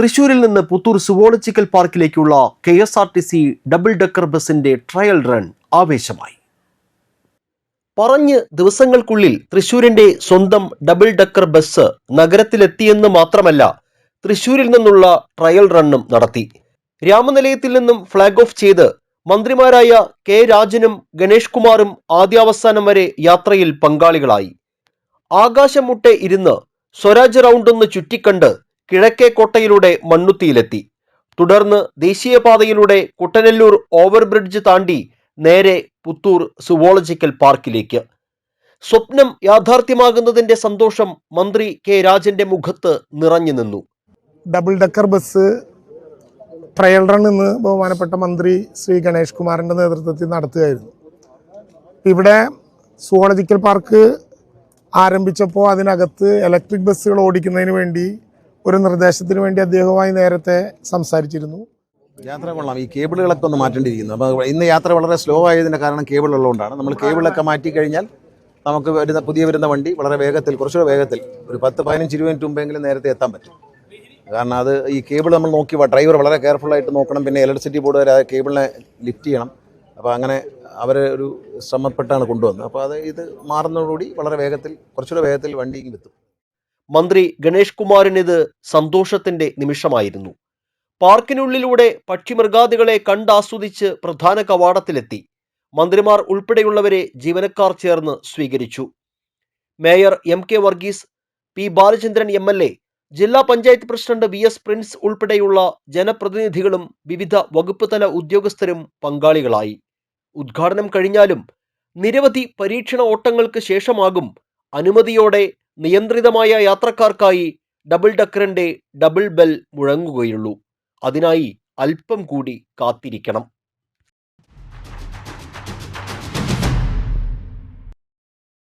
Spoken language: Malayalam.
തൃശൂരിൽ നിന്ന് Puthur zoological പാർക്കിലേക്കുള്ള K S R T C double decker ബസിന്റെ ട്രയൽ റൺ ആവേശമായി. പറഞ്ഞ് ദിവസങ്ങൾക്കുള്ളിൽ തൃശൂരിന്റെ സ്വന്തം ഡബിൾ ഡെക്കർ ബസ് നഗരത്തിലെത്തിയെന്ന് മാത്രമല്ല തൃശൂരിൽ നിന്നുള്ള ട്രയൽ റണ്ണും നടത്തി. രാമനിലയത്തിൽ നിന്നും ഫ്ളാഗ് ഓഫ് ചെയ്ത് മന്ത്രിമാരായ കെ രാജനും ഗണേഷ് കുമാറും ആദ്യാവസാനം വരെ യാത്രയിൽ പങ്കാളികളായി. ആകാശം മുട്ടെ ഇരുന്ന് സ്വരാജ് റൗണ്ടൊന്ന് ചുറ്റിക്കണ്ട് കിഴക്കേ കോട്ടയിലൂടെ മണ്ണുത്തിയിലെത്തി. തുടർന്ന് ദേശീയപാതയിലൂടെ കുട്ടനെല്ലൂർ ഓവർബ്രിഡ്ജ് താണ്ടി നേരെ പുത്തൂർ സുവോളജിക്കൽ പാർക്കിലേക്ക്. സ്വപ്നം യാഥാർത്ഥ്യമാകുന്നതിന്റെ സന്തോഷം മന്ത്രി കെ രാജന്റെ മുഖത്ത് നിറഞ്ഞു നിന്നു. Double decker bus trial run ഇന്ന് ബഹുമാനപ്പെട്ട മന്ത്രി ശ്രീ ഗണേഷ് കുമാറിന്റെ നേതൃത്വത്തിൽ നടത്തുകയായിരുന്നു. ഇവിടെ സുവോളജിക്കൽ പാർക്ക് ആരംഭിച്ചപ്പോൾ അതിനകത്ത് ഇലക്ട്രിക് ബസ്സുകൾ ഓടിക്കുന്നതിന് വേണ്ടി ഒരു നിർദ്ദേശത്തിന് വേണ്ടി അദ്ദേഹവുമായി നേരത്തെ സംസാരിച്ചിരുന്നു. യാത്ര കൊള്ളാം. ഈ കേബിളുകളൊക്കെ ഒന്ന് മാറ്റേണ്ടിയിരിക്കുന്നു. അപ്പോൾ ഇന്ന് യാത്ര വളരെ സ്ലോ ആയതിന്റെ കാരണം കേബിൾ ഉള്ളതുകൊണ്ടാണ്. നമ്മൾ കേബിളൊക്കെ മാറ്റി കഴിഞ്ഞാൽ നമുക്ക് വരുന്ന പുതിയ വരുന്ന വണ്ടി വളരെ വേഗത്തിൽ കുറച്ചുകൂടെ വേഗത്തിൽ ഒരു പത്ത് പതിനഞ്ച് ഇരുപത് മിനിറ്റ് മുമ്പെങ്കിലും നേരത്തെ എത്താൻ പറ്റും. കാരണം അത് ഈ കേബിൾ നമ്മൾ നോക്കി ഡ്രൈവർ വളരെ കെയർഫുൾ ആയിട്ട് നോക്കണം. പിന്നെ ഇലക്ട്രിസിറ്റി ബോർഡ് വരെ ആ കേബിളിനെ ലിഫ്റ്റ് ചെയ്യണം. അപ്പോൾ അങ്ങനെ അവർ ഒരു ശ്രമപ്പെട്ടാണ് കൊണ്ടുവന്നത്. അപ്പോൾ അത് ഇത് മാറുന്നതോടുകൂടി വളരെ വേഗത്തിൽ കുറച്ചുകൂടെ വേഗത്തിൽ വണ്ടി ഇങ്ങ് എത്തും. മന്ത്രി ഗണേഷ് കുമാറിനിത് സന്തോഷത്തിന്റെ നിമിഷമായിരുന്നു. പാർക്കിനുള്ളിലൂടെ പക്ഷിമൃഗാദികളെ കണ്ടാസ്വദിച്ച് പ്രധാന കവാടത്തിലെത്തി. മന്ത്രിമാർ ഉൾപ്പെടെയുള്ളവരെ ജീവനക്കാർ ചേർന്ന് സ്വീകരിച്ചു. Mayor M K Varghese P Balachandran M L A ജില്ലാ panchayat president V S Prince ഉൾപ്പെടെയുള്ള ജനപ്രതിനിധികളും വിവിധ വകുപ്പ് തല ഉദ്യോഗസ്ഥരും പങ്കാളികളായി. ഉദ്ഘാടനം കഴിഞ്ഞാലും നിരവധി പരീക്ഷണ ഓട്ടങ്ങൾക്ക് ശേഷമാകും അനുമതിയോടെ നിയന്ത്രിതമായ യാത്രക്കാർക്കായി ഡബിൾ ഡക്കറിന്റെ ഡബിൾ ബെൽ മുഴങ്ങുകയുള്ളൂ. അതിനായി അല്പം കൂടി കാത്തിരിക്കണം.